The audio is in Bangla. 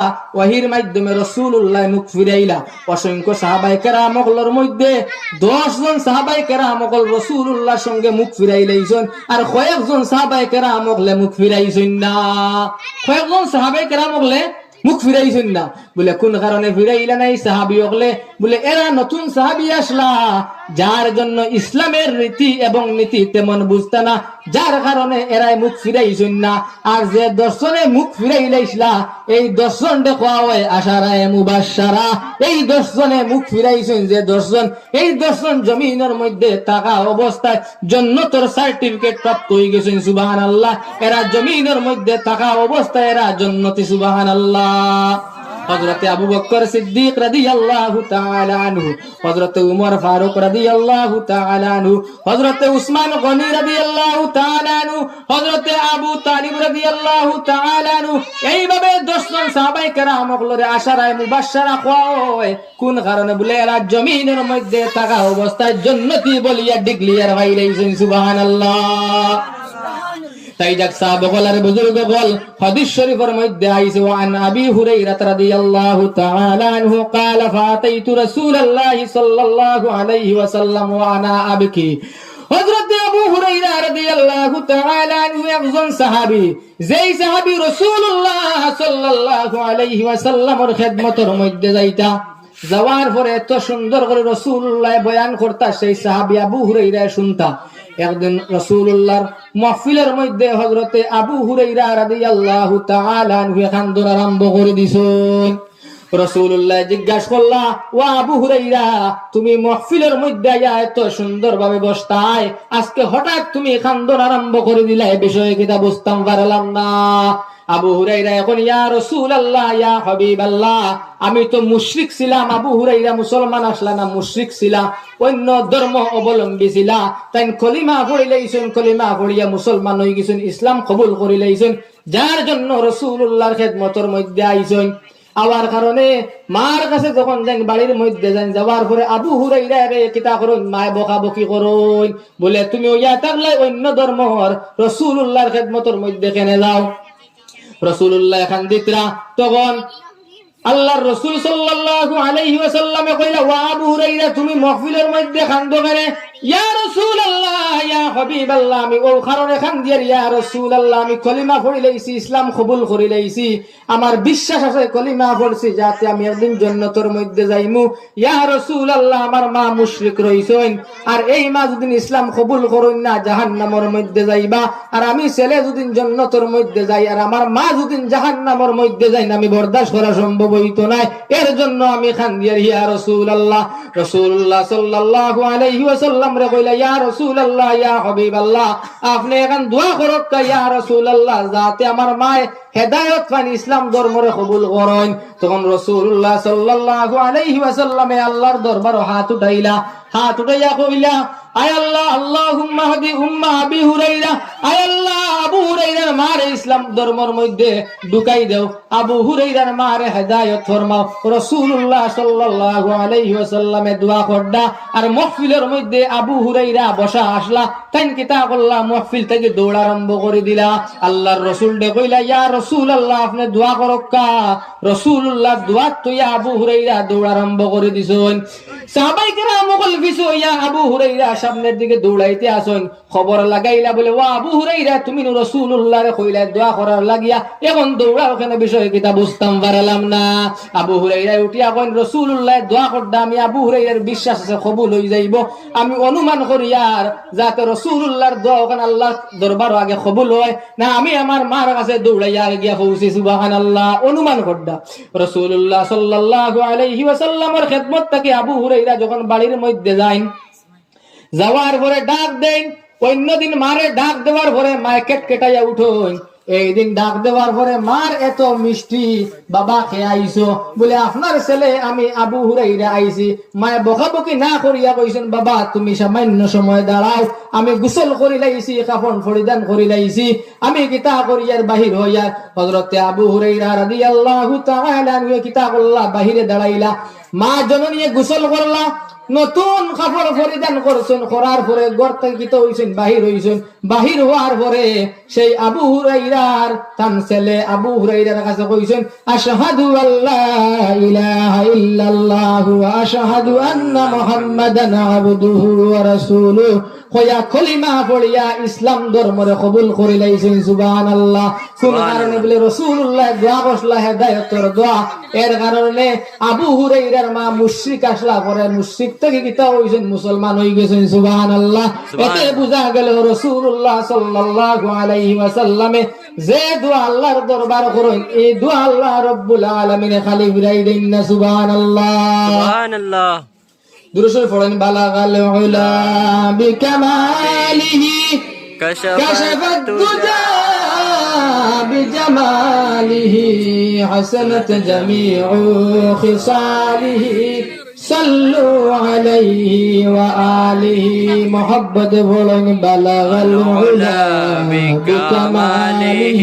ওয়াহির মাধ্যমে রসুল্লাহ মুখ ফিরাইলা। অসংখ্য সাহাবাই কেরামকলর মধ্যে দশ জন সাহাবাই কেরামকল রসুল্লাহর সঙ্গে মুখ ফিরাইলাইছেন, আর কয়েকজন সাহাবাই কেরামকলে মুখ ফিরাইছেন না। কয়েকজন সাহাবাই কেরামকলে মুখ ফিরাইছেন না। বলে, কোন কারণে ফিরাইলা নাই সাহাবি হকলে বলে, এরা নতুন সাহাবি আসলা। যার জন্য ইসলামের রীতি এবং নীতি তেমন বুঝতে না। যার কারণে এরাই মুখ ফিরাইছেন না। আর যে দর্শনে মুখ ফিরাইলাইছলা এই দর্শন দেখা হয় আশারায় মুবাসারা এই দর্শনে মুখ ফিরাইছেন যে দর্শন, এই দর্শন জমিনের মধ্যে থাকা অবস্থায় জন্নতর সার্টিফিকেট প্রাপ্ত হয়ে গেছেন সুবাহান আল্লাহ এরা জমিনের মধ্যে থাকা অবস্থায় এরা জন্নতি সুবাহান আল্লাহ হজরত আবু বকর সিদ্দিক রাদিয়াল্লাহু তাআলা আনহু, হযরত উমর ফারুক রাদিয়াল্লাহু তাআলা আনহু, হযরত উসমান গনি রাদিয়াল্লাহু তাআলা আনহু, হযরত আবু তালিব রাদিয়াল্লাহু তাআলা আনহু, এইভাবে দশজন সাহাবায়ে কেরাম গুলোরে আশারায়ে মুবাশশারা হয় কোন কারণে বলে এরা জমিনের মধ্যে থাকা অবস্থায় জান্নাতি বলিয়া ডিক্লিয়ার হইলেন সুবহানাল্লাহ। তাই যাক সাহাবগল আর বুজুর্গ বল হাদিস শরীফের মধ্যে আইছে ওয়ান আবি হুরাইরা রাদিয়াল্লাহু তাআলা আনহু قال فاتيت رسول الله صلى الله عليه وسلم وانا ابكي হযরত আবু হুরাইরা রাদিয়াল্লাহু তাআলা আনহু একজন সাহাবী যেই সাহাবী রাসূলুল্লাহ সাল্লাল্লাহু আলাইহি ওয়াসাল্লামের খিদমতের মধ্যে যাইতা যাওয়ার পরে এত সুন্দর করে রসুল্লাহ বয়ান করতা সেই সাহাবি আবু হুরাইরা শুনতা একদিন রসুল্লাহর মহফিলের মধ্যে হজরতে আবু হুরাইরা রাদিয়াল্লাহু তাআলা আনহু এখান দৌড় আরম্ভ করে দিছেন রসুল্লাহ জিজ্ঞাসা করলা ও আবু হুরাইরা তুমি মহফিলের মধ্যে এত সুন্দর ভাবে বসতায়, আজকে হঠাৎ তুমি খান্দন আরম্ভ করে দিলা বিষয়ে কিতা বুঝতাম পারলাম না। আবু হুরাইরা এখন, ইয়া রসুল আল্লাহ ইয়া হবিব আল্লাহ আমি তো মুশরিক ছিলাম, আবু হুরাইরা মুসলমান আসলা না মুশরিক ছিলা অন্য ধর্ম অবলম্বী ছিলা, তাই কলিমা পড়িলাইছেন, কলিমা পড়িয়া মুসলমান হয়ে গেছেন, ইসলাম কবুল করিলাইছেন, যার জন্য রসুল্লাহর খেদমতর মধ্যে আইছেন। আওয়ার কারণে মার কাছে যখন যান বাড়ির মধ্যে যান যাওয়ার পরে আবু হুরাইরা রে কিতা করুন, মায় বকা বকি করুন, বলে তুমি ওইয়া থাকলে অন্য ধর্মর রসুল্লাহর খেদমতর মধ্যে কেনে যাও? রসুল্লাহ এখান দিতরা তখন আল্লাহর রসুল সাল্লাল্লাহু আলাইহি ওয়াসাল্লামে কইলা, ওয়া আবু হুরাইরা তুমি মাহফিলের মধ্যে খান্দ কেন ইয়া ইয়া ইয়া ইসলাম কবুল ইয়া আর এই মা ইসলাম কবুল করুন না, জাহান্নামের মধ্যে যাইবা। আর আমি ছেলে যদি জান্নাতের মধ্যে যাই, আর আমার মা যদি জাহান্নামের মধ্যে যাই না, আমি বরদাস্ত করা সম্ভব হইতো না। এর জন্য আমি খান্দিয়ার ইয়া রাসূলুল্লাহ রাসূলুল্লাহ সাল্লাল্লাহু আলাইহি ওয়াসাল্লাম রে কইলা ইয়া রাসূলুল্লাহ, ইয়া হাবিবাল্লাহ, আপনি এখন দোয়া করক কা, ইয়া রাসূলুল্লাহ, যাতে আমার মায়ে হেদায়েত পান ইসলাম ধর্মরে কবুল করেন। তখন রাসূলুল্লাহ সাল্লাল্লাহু আলাইহি ওয়াসাল্লামে আল্লাহর দরবারে হাত উঠাইলা। হাত উঠাইয়া কইলা আল্লাহ আল্লাহ আর মধ্যে আবু হুরাইরা বসা আসলা। থেকে দৌড় আরম্ভ করে দিলা। আল্লাহর রাসূল ডে কইলা, ইয়া রাসূলুল্লাহ, আপনি দোয়া করক কা? রাসূলুল্লাহ দোয়া তো আবু হুরাইরা দৌড় আরম্ভ করে দিছেন। ইয়া আবু হুরাইরা সামনের দিকে দৌড়াইতে আসুন। খবর লাগাইলা বলে ও আবু হুরাইরা, তুমি নু রাসূলুল্লাহ রে কইলা দোয়া করার লাগিয়া এখন দৌড়া ওখানে বিষয় কিতা বুঝতাম, পারলাম না। আবু হুরাইরা উঠিয়া কইন, রাসূলুল্লাহ, দোয়া করদা, আমি আবু হুরাইরার বিশ্বাস আছে, কবুল হই যাইব। আমি অনুমান করি আর, যাতে রাসূলুল্লাহর দোয়া ওখানে আল্লাহ দরবার আগে কবুল হয়। না, আমি আমার মার কাছে দৌড়াইয়া গিয়া পৌঁছি, সুবহানাল্লাহ, অনুমান করদা। রাসূলুল্লাহ সাল্লাল্লাহু আলাইহি ওয়াসাল্লামের খেদমত থেকে আবু হুরাইরা যখন বাড়ির মধ্যে যায় যাওয়ার পরে ডাক দেন, অন্যদিন মারে ডাক দেওয়ার পরে মার্কেট কেটাইয়া উঠোন। এই দিন ডাক দেওয়ার পরে মার এত মিষ্টি, বাবা খেয়ে আইসো বলে, আপনার ছেলে আমি আবু হুরাইরা আইছি। মায়ে বকাবকি না করিয়া কইছেন, বাবা, তুমি সামান্য সময় দাঁড়াও, আমি গোসল করি লাইছি কাপড় পরিধান করি লাইছি, আমি কিতা করিয়ার বাহির হইয়া। হজরতে আবু হুরাইরা রাদিয়াল্লাহু তাআলা কিতা করলা বাহিরে দাঁড়াইলা। মা জননী গোসল করলা নতুন কাপড় পরিধান করছেন করার পরে গর থেকে কিত হইছেন, বাহির হইছেন। বাহির হওয়ার পরে সেই আবু হুরাইরার তান ছেলে আবু হুরাইরার কাছে কইছেন, আশহাদু আল্লাহ ইলাহা ইল্লাল্লাহু আশহাদু আন্না মুহাম্মাদান আবদুহু ওয়া রাসূলুহু। কয়া কলিমা পড়িয়া ইসলাম ধর্মরে কবুল করে লাইছেন সুবহানাল্লাহ। কোন কারণে বলে রাসূলুল্লাহ দোয়া করলা হেদায়েতর দোয়া। এর কারণে আবু হুরাইরার মা মুশরিক আসলা পরে মুশরিক থেকে কিতা হইছেন মুসলমান হই গেছেন সুবহানাল্লাহ। এতে বুঝা গেল রাসূলুল্লাহ সাল্লাল্লাহু আলাইহি ওয়াসাল্লামে যে দোয়া আল্লাহর দরবার করেন এই দোয়া আল্লাহ রাব্বুল আলামিন খালি বিরাই দেন না সুবহানাল্লাহ। সুবহানাল্লাহ। দুরুশরীফ পড়েন বালাগাল উলা বিকামালিহি كشف কাশাফাত الدجى بجماله حسنت جميع خصاله صلوا عليه وآله محبت بلن بلغ العلا بكماله